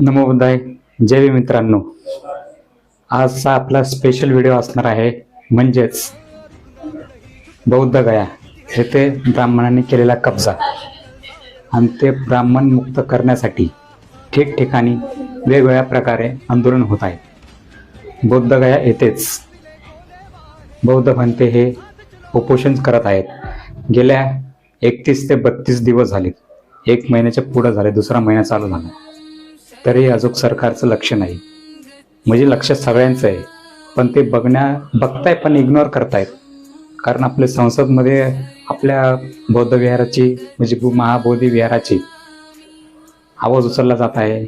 नमो जैवी जय मित्रांनो. आजचा आपला स्पेशल व्हिडिओ असणार आहे म्हणजेच बौद्ध गया. येथे ब्राह्मणांनी केलेला कब्जा. आणि ते ब्राह्मण मुक्त करण्यासाठी ठिकठिकाणी वेगवेगळ्या प्रकारे आंदोलन होत आहे. बौद्ध गया येथेच बौद्ध भंते हे उपोषण करत आहेत. गेल्या एकतीस ते बत्तीस दिवस झाले. एक महिन्याच्या पुढं झाले दुसरा महिना चालू झाला. तरी अजून सरकारचं लक्ष नाही. म्हणजे लक्ष सगळ्यांचं आहे. पण ते बघण्या बघताय पण इग्नोर करतायत. कारण आपल्या संसदमध्ये आपल्या बौद्ध विहाराची म्हणजे गु- महाबोधी विहाराची आवाज उचलला जात आहे.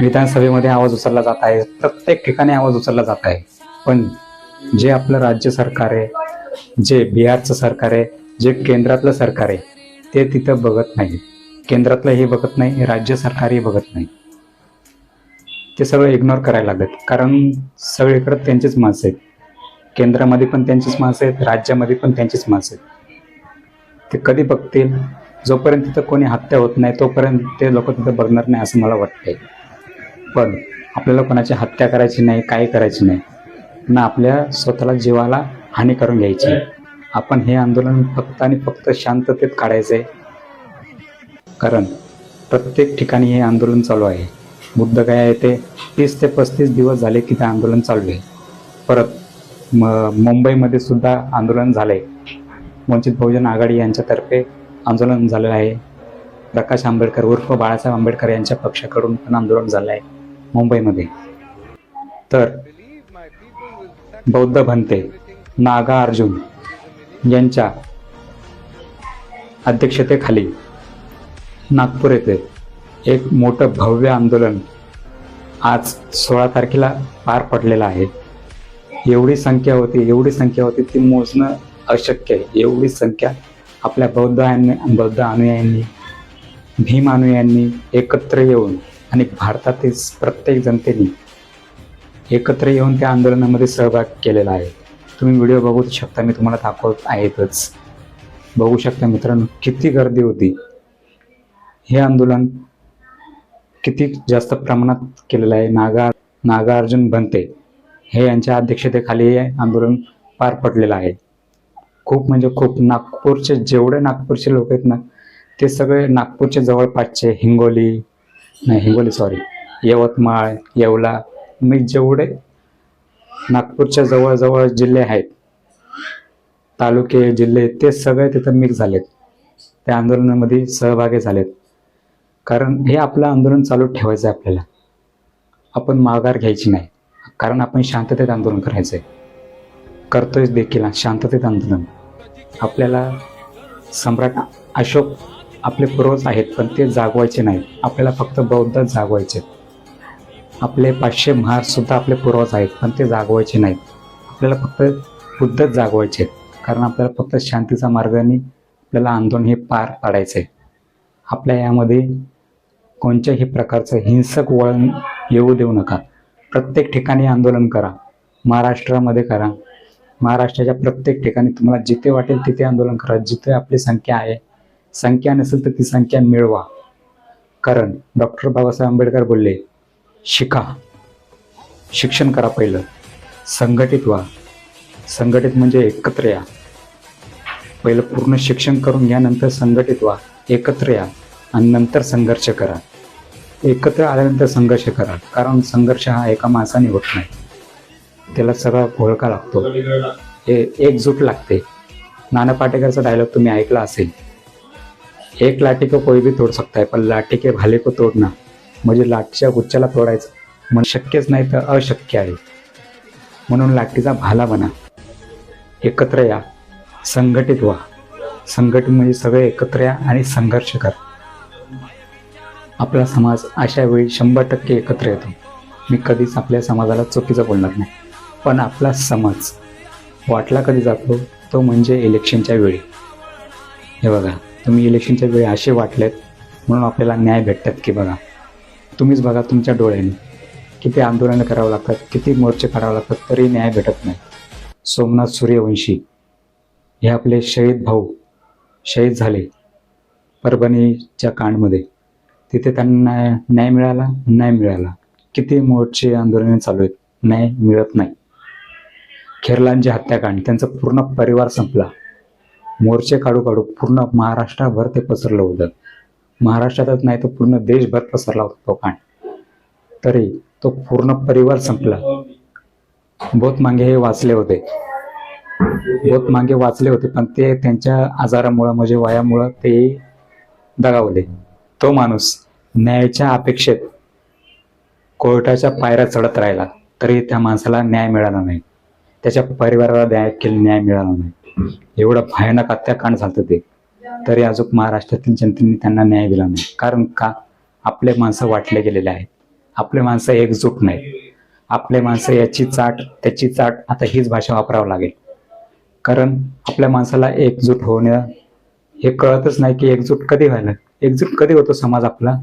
विधानसभेमध्ये आवाज उचलला जात आहे. प्रत्येक ठिकाणी आवाज उचलला जात आहे. पण जे आपलं राज्य सरकार आहे जे बिहारचं सरकार आहे जे केंद्रातलं सरकार आहे ते तिथं बघत नाही. केंद्रातलं हे बघत नाही राज्य सरकारही बघत नाही. ते सगळं इग्नोर करायला लागत कारण सगळीकडे त्यांचीच माणसं आहेत. केंद्रामध्ये पण त्यांचीच माणसं आहेत राज्यामध्ये पण त्यांचीच माणसं आहेत. ते कधी बघतील? जोपर्यंत तिथं कोणी हत्या होत नाही तोपर्यंत ते लोक तिथं बघणार नाही असं मला वाटतंय. पण आपल्याला कोणाची हत्या करायची नाही काही करायची नाही. ना आपल्या स्वतःला जीवाला हानी करून घ्यायची. आपण हे आंदोलन फक्त आणि फक्त शांततेत काढायचं आहे कारण प्रत्येक ठिकाणी हे आंदोलन चालू आहे. बुद्धगया येथे तीस ते पस्तीस दिवस झाले की ते आंदोलन चालू आहे. परत म मुंबईमध्ये सुद्धा आंदोलन झालंय. वंचित बहुजन आघाडी यांच्यातर्फे आंदोलन झालेलं आहे. प्रकाश आंबेडकर उर्फ बाळासाहेब आंबेडकर यांच्या पक्षाकडून पण आंदोलन झालं आहे मुंबईमध्ये. तर बौद्ध भंते नागा अर्जुन यांच्या अध्यक्षतेखाली नागपूर येथे एक मोठं भव्य आंदोलन आज सोळा तारखेला पार पडलेलं आहे. एवढी संख्या होती एवढी संख्या होती ती मोजणं अशक्य आहे. एवढी संख्या आपल्या बौद्ध बौद्ध अनुयायांनी भीम अनुयायांनी एकत्र येऊन आणि भारतातील प्रत्येक जनतेने एकत्र येऊन त्या आंदोलनामध्ये सहभाग केलेला आहे. तुम्ही व्हिडिओ बघू शकता मी तुम्हाला दाखवत आहेतच. बघू शकता मित्रांनो किती गर्दी होती. हे आंदोलन किती जास्त प्रमाणात केलेलं आहे? नागा नागार्जुन बनते हे यांच्या अध्यक्षतेखाली हे आंदोलन पार पडलेलं आहे. खूप म्हणजे खूप नागपूरचे जेवढे नागपूरचे लोक आहेत ना ते सगळे नागपूरचे जवळपासचे हिंगोली नाही हिंगोली सॉरी यवतमाळ येवला मी जेवढे नागपूरच्या जवळजवळ जिल्हे आहेत तालुके जिल्हे ते सगळे तिथं मिक्स झालेत. त्या आंदोलनामध्ये सहभागी झालेत. कारण हे आपलं आंदोलन चालू ठेवायचं आहे आपल्याला. आपण माघार घ्यायची नाही. कारण आपण शांततेत आंदोलन करायचं आहे करतोय देखील शांततेत आंदोलन. आपल्याला सम्राट अशोक आपले पूर्वज आहेत पण ते जागवायचे नाहीत. आपल्याला फक्त बौद्धच जागवायचे आपले पाचशे महारसुद्धा आपले पूर्वज आहेत पण ते जागवायचे नाहीत. आपल्याला फक्त बुद्धच जागवायचे आहेत कारण आपल्याला फक्त शांतीचा मार्गाने आपल्याला आंदोलन हे पार पाडायचं आहे आपल्या यामध्ये कोणत्याही प्रकारचं हिंसक वळण येऊ देऊ नका. प्रत्येक ठिकाणी आंदोलन करा. महाराष्ट्रामध्ये करा. महाराष्ट्राच्या प्रत्येक ठिकाणी तुम्हाला जिथे वाटेल तिथे आंदोलन करा. जिथे आपली संख्या आहे संख्या नसेल तर ती संख्या मिळवा. कारण डॉक्टर बाबासाहेब आंबेडकर बोलले शिका. शिक्षण करा पहिलं. संघटित व्हा. संघटित म्हणजे एकत्र या. पहिलं पूर्ण शिक्षण करून घ्या नंतर संघटित व्हा. एकत्र या. आणि नंतर संघर्ष करा. एकत्र आल्यानंतर संघर्ष करा. कारण संघर्ष हा एका माणसाने होत नाही. त्याला सगळा घोळका लागतो. हे एकजूट लागते. नाना पाटेकरचा डायलॉग तुम्ही ऐकला असेल. एक लाठी को कोई भी तोड सकता है पण लाठी के भाले को तोडणं म्हणजे लाठीच्या गुच्छाला तोडायचं. म्हणजे शक्यच नाही तर अशक्य आहे. म्हणून लाठीचा भाला बना. एकत्र या. संघटित व्हा. संघटित म्हणजे सगळे एकत्र या आणि संघर्ष करा. आपला समाज अशा वेळी शंभर टक्के एकत्र येतो. मी कधीच आपल्या समाजाला चुकीचं बोलणार नाही. पण आपला समाज वाटला कधी जातो तो म्हणजे इलेक्शनच्या वेळी. हे बघा तुम्ही इलेक्शनच्या वेळी असे वाटलेत म्हणून आपल्याला न्याय भेटतात की बघा. तुम्हीच बघा तुमच्या डोळ्याने किती आंदोलनं करावं लागतात किती मोर्चे काढावं लागतात तरी न्याय भेटत नाही. सोमनाथ सूर्यवंशी हे आपले शहीद भाऊ शहीद झाले परभणीच्या कांडमध्ये. तिथे त्यांना न्याय मिळाला नाही मिळाला. किती मोर्चे आंदोलने चालू आहेत न्याय मिळत नाही. खेरलांची हत्याकांड त्यांचा पूर्ण परिवार संपला. मोर्चे काढू काढू पूर्ण महाराष्ट्राभर ते पसरलं होतं महाराष्ट्रातच नाही तर पूर्ण देशभर पसरला होता तो कांड. तरी तो पूर्ण परिवार संपला. बहुत मागे हे वाचले होते. बहुत मागे वाचले होते पण ते त्यांच्या आजारामुळं म्हणजे वयामुळं ते दगावले. तो माणूस न्यायाच्या अपेक्षेत कोर्टाच्या पायऱ्या चढत राहिला तरी त्या माणसाला न्याय मिळाला नाही. त्याच्या परिवाराला न्याय केला न्याय मिळाला नाही. एवढं भयानक हत्याकांड झालं ते. तरी अजून महाराष्ट्रातील जनतेने त्यांना न्याय दिला नाही. कारण का? आपले माणसं वाटले गेलेले आहेत. आपले माणसं एकजूट नाही आपले माणसं याची चाट त्याची चाट आता हीच भाषा वापरावं लागेल. कारण आपल्या माणसाला एकजूट होणं हे कळतच नाही की एकजूट कधी व्हायला. एकजूट कधी होतो समाज आपला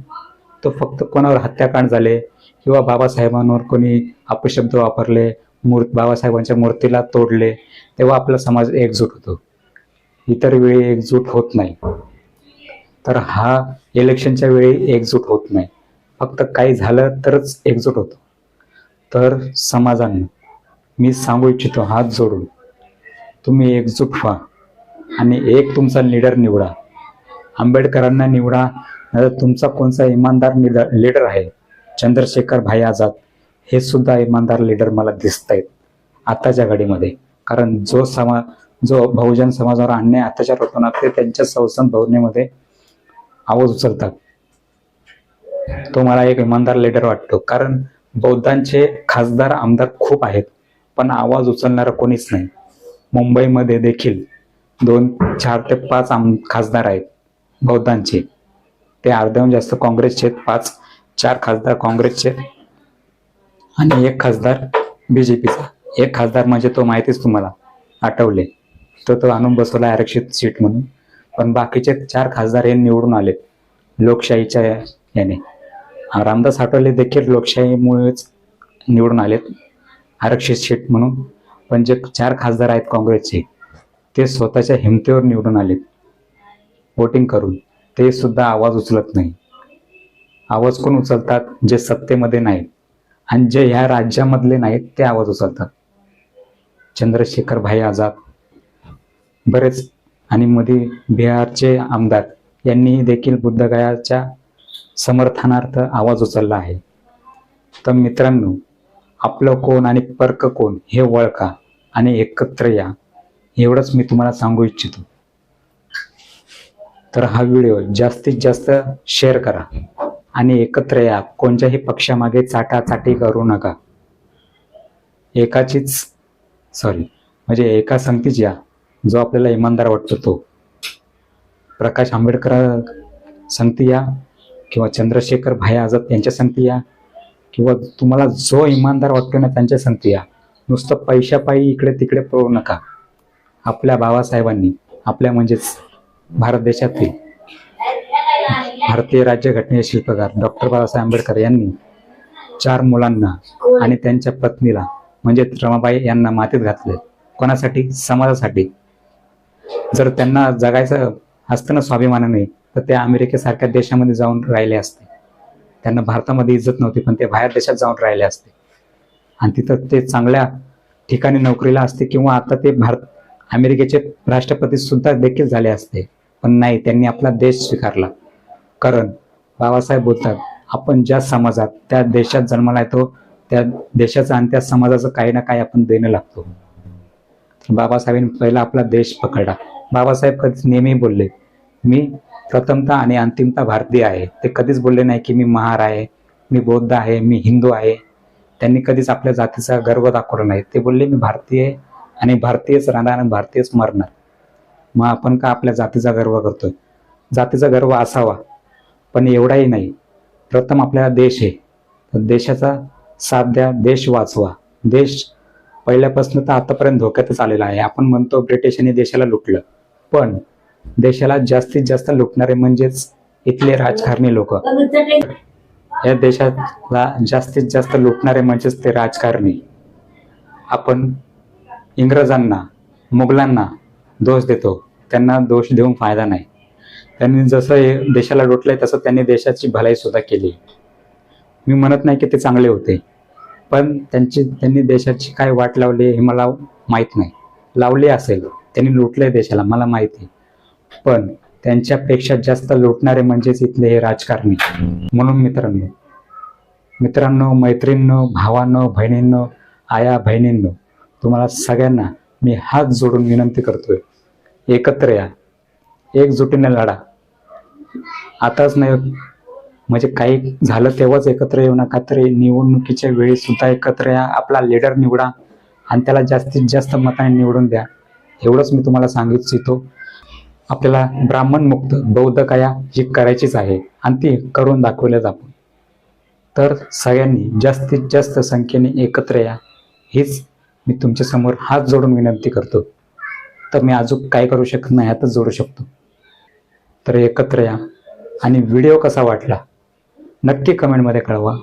तो फक्त कोणावर हत्याकांड झाले किंवा बाबासाहेबांवर कोणी अपशब्द वापरले मूर्त बाबासाहेबांच्या मूर्तीला तोडले तेव्हा आपला समाज एकजूट होतो. इतर वेळी एकजूट होत नाही. तर हा इलेक्शनच्या वेळी एकजूट होत नाही. फक्त काही झालं तरच एकजूट होतो. तर समाजानं मी सांगू इच्छितो हात जोडून तुम्ही एकजूट व्हा आणि एक तुमचा लीडर निवडा. आंबेडकरांना निवडा. तुमचा कोणता इमानदार लीडर आहे? चंद्रशेखर भाई आझाद हे सुद्धा इमानदार लीडर मला दिसत आहेत आताच्या घडीमध्ये. कारण जो समा जो बहुजन समाजावर अन्याय अत्याचार होतो ना ते त्यांच्या संसद भवनेमध्ये आवाज उचलतात. तो मला एक इमानदार लीडर वाटतो. कारण बौद्धांचे खासदार आमदार खूप आहेत पण आवाज उचलणारा कोणीच नाही. मुंबईमध्ये देखील दोन चार ते पाच आम खासदार आहेत. बौद्धांचे ते अर्ध्याहून जास्त काँग्रेसचे आहेत. पाच चार खासदार काँग्रेसचे आणि एक खासदार बी जे पीचा एक खासदार म्हणजे तो माहितीच तुम्हाला. आठवले. तो तो आणून बसवला आरक्षित सीट म्हणून. पण बाकीचे चार खासदार हे निवडून आले लोकशाहीच्या याने. रामदास आठवले देखील लोकशाहीमुळेच निवडून आलेत. आरक्षित सीट म्हणून. पण जे चार खासदार आहेत काँग्रेसचे ते स्वतःच्या हिमतीवर निवडून आलेत. वोटिंग करून ते सुद्धा आवाज उचलत नाही. आवाज कोण उचलतात? जे सत्तेमध्ये नाहीत. आणि जे ह्या राज्यामधले नाहीत ते आवाज उचलतात. चंद्रशेखर भाई आझाद बरेच आणि मध्ये बिहारचे आमदार यांनी देखील बुद्धगयाच्या समर्थनार्थ आवाज उचलला आहे. तर मित्रांनो आपलं कोण आणि पर्क कोण हे वळखा आणि एकत्र या. एवढंच मी तुम्हाला सांगू इच्छितो. तर हा व्हिडिओ जास्तीत जास्त शेअर करा आणि एकत्र या. कोणत्याही पक्षामागे चाटाचाटी करू नका. एकाचीच सॉरी म्हणजे एका संगतीच या. जो आपल्याला इमानदार वाटतो तो. प्रकाश आंबेडकर संगती या किंवा चंद्रशेखर भाई आझाद यांच्या संगती या किंवा तुम्हाला जो इमानदार वाटतो ना त्यांच्या संगती या. नुसतं पैशापायी इकडे तिकडे पळू नका. आपल्या बाबासाहेबांनी आपल्या म्हणजेच भारत देशातील भारतीय राज्यघटनेचे शिल्पकार डॉक्टर बाबासाहेब आंबेडकर यांनी चार मुलांना आणि त्यांच्या पत्नीला म्हणजे रमाबाई यांना मातीत घातले. कोणासाठी? समाजासाठी. जर त्यांना जगायचं असतं ना स्वाभिमानाने तर ते अमेरिकेसारख्या देशामध्ये जाऊन राहिले असते. त्यांना भारतामध्ये इज्जत नव्हती पण ते बाहेर देशात जाऊन राहिले असते. आणि तिथं ते चांगल्या ठिकाणी नोकरीला असते किंवा आता ते भारत अमेरिकेचे राष्ट्रपती सुद्धा देखील झाले असते. पण नाही त्यांनी आपला देश स्वीकारला. कारण बाबासाहेब बोलतात आपण ज्या समाजात त्या देशात जन्माला येतो त्या देशाचं आणि त्या समाजाचं काही ना काही आपण देणं लागतो. तर बाबासाहेबांनी पहिला आपला देश पकडला. बाबासाहेब कधीच नेहमी बोलले मी प्रथमता आणि अंतिमता भारतीय आहे. ते कधीच बोलले नाही की मी महार आहे मी बौद्ध आहे मी हिंदू आहे. त्यांनी कधीच आपल्या जातीचा गर्व दाखवला नाही. ते बोलले मी भारतीय आहे आणि भारतीयच राहणार आणि भारतीयच मरणार. मग आपण का आपल्या जातीचा गर्व करतोय? जातीचा गर्व असावा पण एवढाही नाही. प्रथम आपल्याला देश आहे. तर देशाचा साथ द्या देश वाचवा. देश पहिल्यापासून तर आतापर्यंत धोक्यातच आलेला आहे. आपण म्हणतो ब्रिटिशांनी देशाला लुटलं. पण देशाला जास्तीत जास्त लुटणारे म्हणजेच इथले राजकारणी लोक. या देशाला जास्तीत जास्त लुटणारे म्हणजेच ते राजकारणी. आपण इंग्रजांना मुघलांना दोष देतो. त्यांना दोष देऊन फायदा नाही. त्यांनी जसं हे देशाला लुटलंय तसं त्यांनी देशाची भलाई सुद्धा केली. मी म्हणत नाही की ते चांगले होते. पण त्यांची त्यांनी देशाची काय वाट लावली हे मला माहीत नाही. लावली असेल. त्यांनी लुटलंय देशाला मला माहिती पण त्यांच्यापेक्षा जास्त लुटणारे म्हणजेच इथले हे राजकारणी. म्हणून मित्रांनो मित्रांनो मैत्रिणींनो भावांनो बहिणींनो आया बहिणींनो तुम्हाला सगळ्यांना मी हात जोडून विनंती करतोय. एकत्र या. एकजुटीने लढा. आताच नाही म्हणजे काही झालं तेव्हाच एकत्र येऊ नका तरी निवडणुकीच्या वेळी सुद्धा एकत्र या आपला लीडर निवडा आणि त्याला जास्तीत जास्त मताने निवडून द्या. एवढंच मी तुम्हाला सांगू इच्छितो आपल्याला ब्राह्मण मुक्त बौद्ध काया ही करायचीच आहे आणि ती करून दाखवल्याच आपण. तर सगळ्यांनी जास्तीत जास्त संख्येने एकत्र या. हीच मी तुमच्यासमोर हात जोडून विनंती करतो. तर मी अजून काय करू शकत नाही आता जोडू शकतो. तर एकत्र या. आणि व्हिडिओ कसा वाटला? नक्की कमेंटमध्ये कळवा.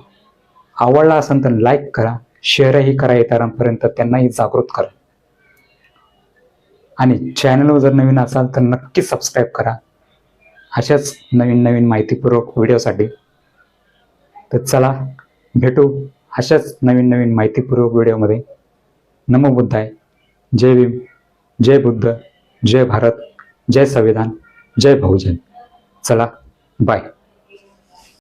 आवडला असेल तर लाईक करा. शेअरही करा इतरांपर्यंत. त्यांनाही जागृत करा. आणि चॅनलवर जर नवीन असाल तर नक्की सबस्क्राईब करा. अशाच नवीन नवीन माहितीपूर्वक व्हिडिओसाठी. तर चला भेटू अशाच नवीन नवीन माहितीपूर्वक व्हिडिओमध्ये. नमो बुद्धाय. जय भीम. जय बुद्ध जय भारत जय संविधान जय बहुजन. चला बाय